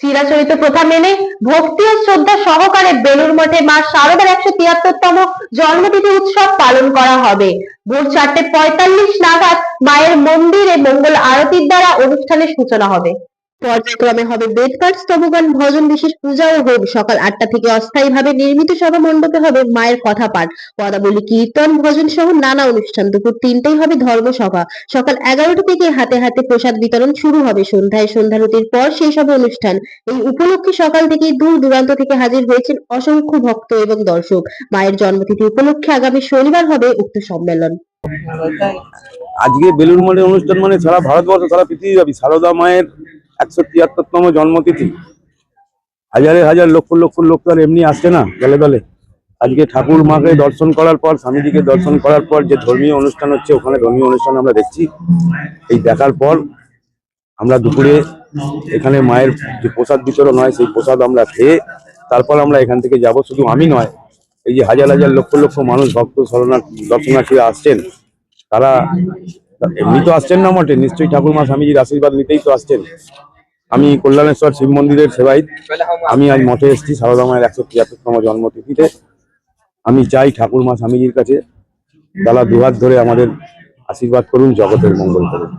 চিরাচরিত প্রথা মেনে ভক্তি ও শ্রদ্ধা সহকারে বেলুর মঠে মা শারদার একশো তিয়াত্তরতম জন্মতিথি উৎসব পালন করা হবে। ভোর চারটে পঁয়তাল্লিশ নাগাদ মায়ের মন্দিরে মঙ্গল আরতির দ্বারা অনুষ্ঠানের সূচনা হবে। পর্যায়ক্রমে হবে বেদপাঠ স্তবগান ভজন বিশেষ পূজা ও ভোগ সকাল আটটা থেকে অস্থায়ীভাবে নির্মিত সভা মণ্ডপে হবে মায়ের কথা পাঠ পদাবলী, কীর্তন, ভজন সহ নানা অনুষ্ঠান। দুপুর তিনটেই হবে ধর্মসভা। সকাল এগারোটা থেকে হাতে হাতে প্রসাদ বিতরণ শুরু হবে। সন্ধ্যায় সন্ধ্যারতির পর সেই সব অনুষ্ঠান। এই উপলক্ষে সকাল থেকেই দূর দূরান্ত থেকে হাজির হয়েছেন অসংখ্য ভক্ত এবং দর্শক। মায়ের জন্মতিথি উপলক্ষে আগামী শনিবার হবে উক্ত সম্মেলন। আজকে বেলুর মঠের অনুষ্ঠান মানে সারা ভারতবর্ষ, সারা পৃথিবীব্যাপী সারদা মায়ের একশো তিয়াত্তরতম জন্মতিথি। হাজারে হাজার লক্ষ লক্ষ লোক তো আর এমনি আসছে না দলে দলে। আজকে ঠাকুর মাকে দর্শন করার পর, স্বামীজিকে দর্শন করার পর যে ধর্মীয় অনুষ্ঠান হচ্ছে, ওখানে ধর্মীয় অনুষ্ঠান আমরা দেখছি। এই দেখার পর আমরা দুপুরে এখানে মায়ের যে প্রসাদ বিতরণ হয়, সেই প্রসাদ আমরা খেয়ে তারপর আমরা এখান থেকে যাব। শুধু আমি নয়, এই যে হাজার হাজার লক্ষ লক্ষ মানুষ ভক্ত শরণার্থী দর্শনার্থীরা আসছেন। তারা এমনি তো আসছেন না মঠে নিশ্চয়ই ঠাকুর মা স্বামীজির আশীর্বাদ নিতেই তো আসছেন। আমি কল্যাণেশ্বর শিব মন্দিরের সেবাই আমি আজ মঠে এসেছি, সারদা মায়ের একশো তিয়াত্তরতম জন্মতিথিতে। আমি চাই ঠাকুরমা স্বামীজির কাছে, তারা দুহাত ধরে আমাদের আশীর্বাদ করুন, জগতের মঙ্গল করুন।